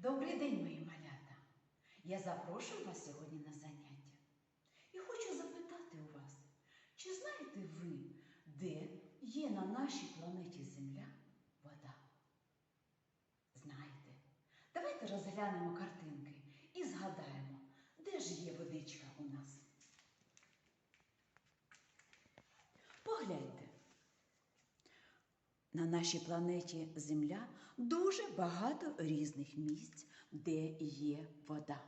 Добрий день, мої малята! Я запрошую вас сьогодні на заняття. І хочу запитати у вас, чи знаєте ви, де є на нашій планеті Земля вода? Знаєте? Давайте розглянемо картинки і згадаємо, де ж є водичка у нас. Погляньте. На нашій планеті Земля дуже багато різних місць, де є вода.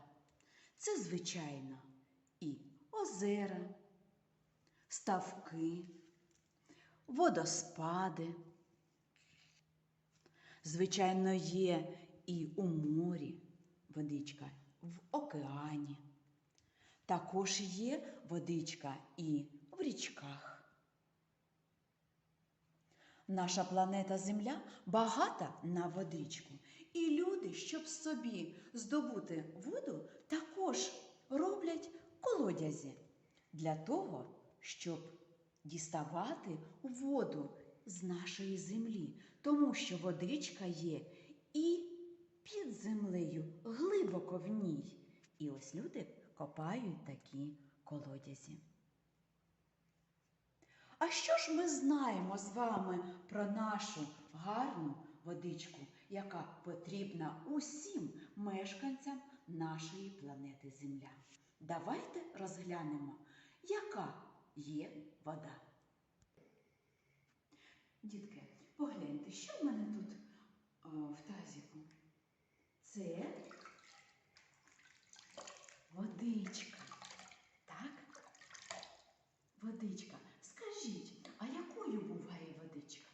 Це, звичайно, і озера, ставки, водоспади. Звичайно, є і у морі водичка, в океані. Також є водичка і в річках. Наша планета Земля багата на водичку. І люди, щоб собі здобути воду, також роблять колодязі для того, щоб діставати воду з нашої землі, тому що водичка є і під землею, глибоко в ній. І ось люди копають такі колодязі. А що ж ми знаємо з вами про нашу гарну водичку, яка потрібна усім мешканцям нашої планети Земля? Давайте розглянемо, яка є вода. Дітки, погляньте, що в мене тут о, в тазіку? Це водичка. Так? Водичка. Скажіть, а якою буває водичка?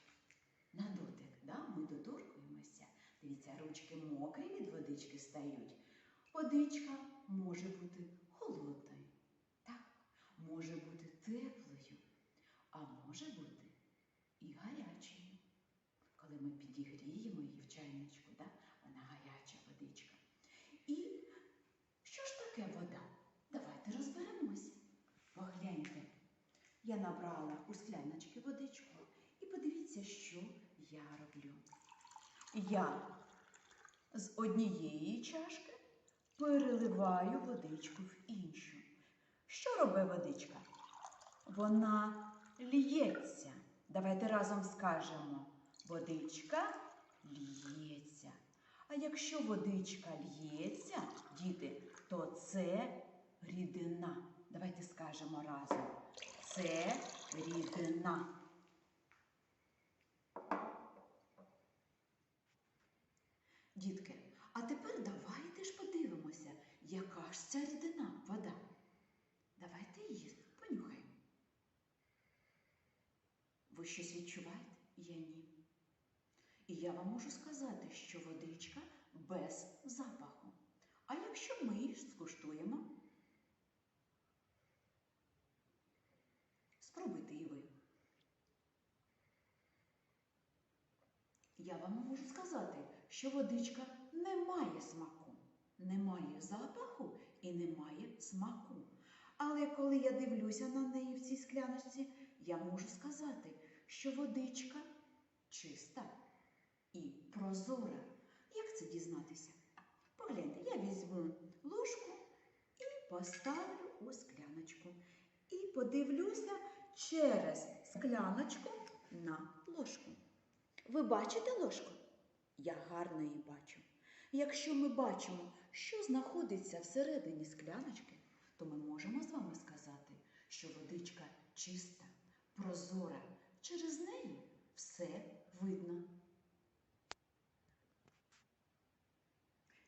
На дотик, да? ми доторкуємося. Дивіться, ручки мокрі від водички стають. Водичка може бути холодною, так? може бути теплою, а може бути і гарячою. Коли ми підігріємо її в чайничку, да? вона гаряча водичка. І що ж таке вода? Давайте розберемося. Погляньте. Я набрала у скляночки водичку і подивіться, що я роблю. Я з однієї чашки переливаю водичку в іншу. Що робить водичка? Вона лється. Давайте разом скажемо. Водичка лється. А якщо водичка лється, діти, то це рідина. Давайте скажемо разом. Це рідина. Дітки, а тепер давайте ж подивимося, яка ж ця рідина вода. Давайте її понюхаємо. Щось відчуваєте? Я ні. І я вам можу сказати, що водичка без запаху. А якщо ми її скуштуємо, спробуйте і ви. Я вам можу сказати, що водичка не має смаку, не має запаху і не має смаку. Але коли я дивлюся на неї в цій скляночці, я можу сказати, що водичка чиста і прозора. Як це дізнатися? Погляньте, я візьму ложку і поставлю у скляночку. І подивлюся через скляночку на ложку. Ви бачите ложку? Я гарно її бачу. Якщо ми бачимо, що знаходиться всередині скляночки, то ми можемо з вами сказати, що водичка чиста, прозора. Через неї все видно.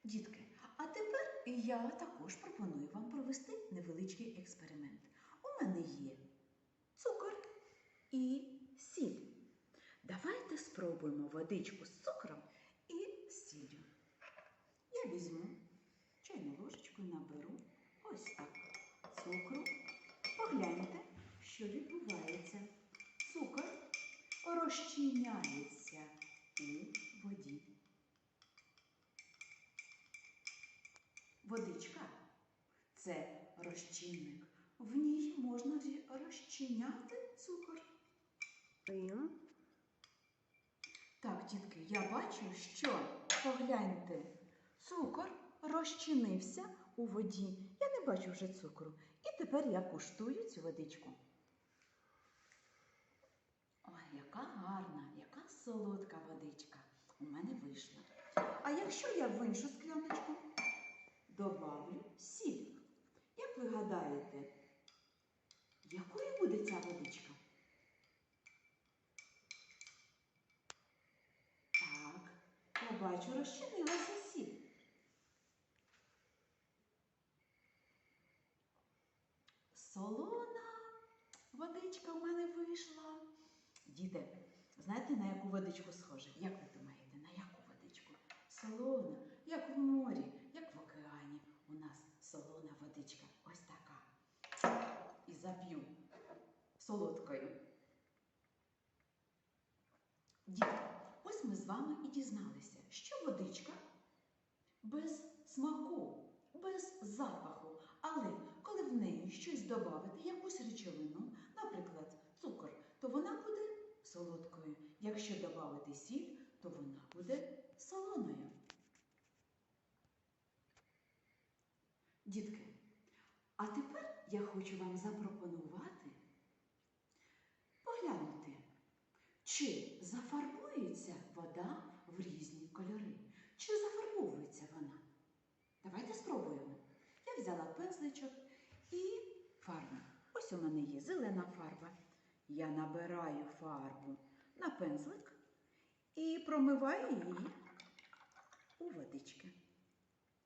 Дітки, а тепер я також пропоную вам провести невеличкий експеримент. У мене є цукор і сіль. Давайте спробуємо водичку з цукром і сіллю. Я візьму чайну ложечку і наберу ось так цукру. Погляньте, що відбувається. Розчиняється у воді. Водичка це розчинник. В ній можна розчиняти цукор. Так, дітки, я бачу, що погляньте, Цукор розчинився у воді. Я не бачу вже цукру. І тепер я куштую цю водичку. Яка гарна, яка солодка водичка у мене вийшла. А якщо я в іншу скляночку добавлю сіль, як ви гадаєте, якою буде ця водичка? Так, я бачу, розчинилася сіль. Солона водичка в мене вийшла. Діти, знаєте, на яку водичку схоже? Як ви думаєте, на яку водичку? Солона, як в морі, як в океані. У нас солона водичка. Ось така. І зап'ю солодкою. Діти, ось ми з вами і дізналися, що водичка без смаку, без запаху. Але коли в неї щось додати, якусь речовину, наприклад, цукор, то вона буде солодкою. Якщо додати сіль, то вона буде солоною. Дітки, а тепер я хочу вам запропонувати поглянути, чи зафарбується вода в різні кольори, чи зафарбовується вона. Давайте спробуємо. Я взяла пензличок і фарбу. Ось у мене є зелена фарба. Я набираю фарбу на пензлик і промиваю її у водички.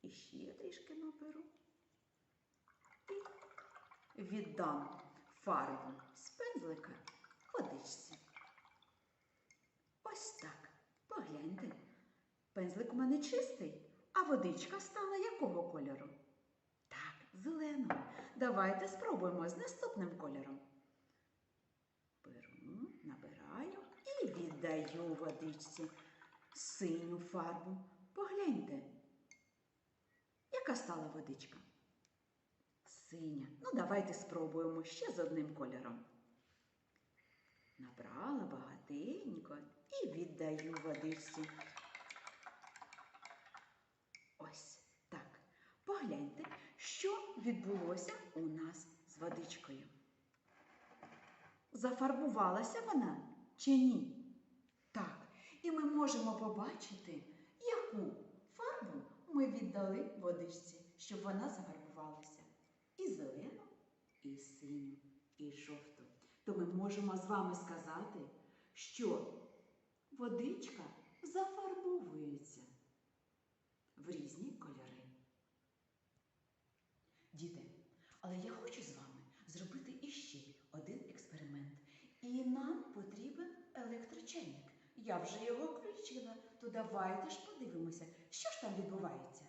І ще трішки наберу. І віддам фарбу з пензлика водичці. Ось так. Погляньте. Пензлик у мене чистий, а водичка стала якого кольору? Так, зеленого. Давайте спробуємо з наступним кольором. Беру, набираю і віддаю водичці синю фарбу. Погляньте, яка стала водичка? Синя. Ну, давайте спробуємо ще з одним кольором. Набрала багатенько і віддаю водичці. Ось так. Погляньте, що відбулося у нас з водичкою. Зафарбувалася вона чи ні? Так. І ми можемо побачити, яку фарбу ми віддали водичці, щоб вона зафарбувалася. І зелену, і синю, і жовту. То ми можемо з вами сказати, що водичка зафарбовується в різні кольори. Діти, але я хочу з вами зробити іще один експеримент. І нам електрочайник. Я вже його включила, то давайте ж подивимося, що ж там відбувається.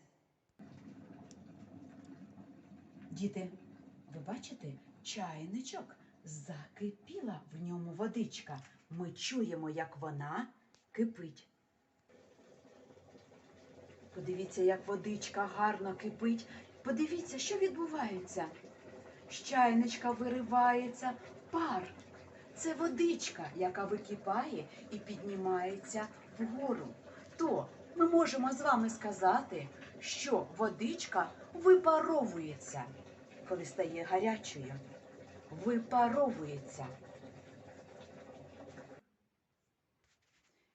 Діти, ви бачите, чайничок закипіла в ньому водичка. Ми чуємо, як вона кипить. Подивіться, як водичка гарно кипить. Подивіться, що відбувається. З чайничка виривається пар. Це водичка, яка википає і піднімається вгору. То ми можемо з вами сказати, що водичка випаровується, коли стає гарячою. Випаровується.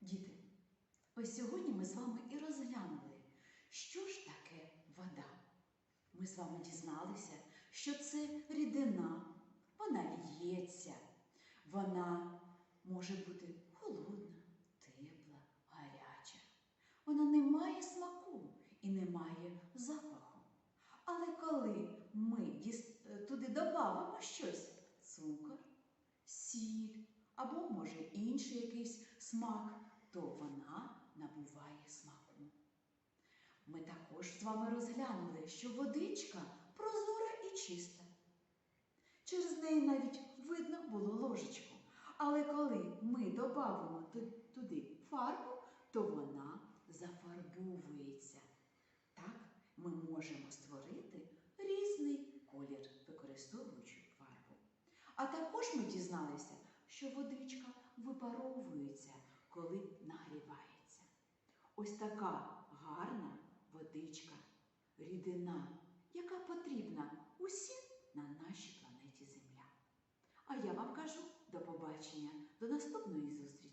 Діти, ось сьогодні ми з вами і розглянули, що ж таке вода. Ми з вами дізналися, що це рідина, вона лється, вона може бути холодна, тепла, гаряча. Вона не має смаку і не має запаху. Але коли ми е, туди додамо щось цукор, сіль або, може, інший якийсь смак, то вона набуває смаку. Ми також з вами розглянули, що водичка прозора і чиста. Через неї навіть було ложечку. Але коли ми додамо туди фарбу, то вона зафарбовується. Так ми можемо створити різний колір, використовуючи фарбу. А також ми дізналися, що водичка випаровується, коли нагрівається. Ось така гарна водичка. рідина, яка потрібна усім на нашій. А я вам кажу до побачення, до наступної зустрічі!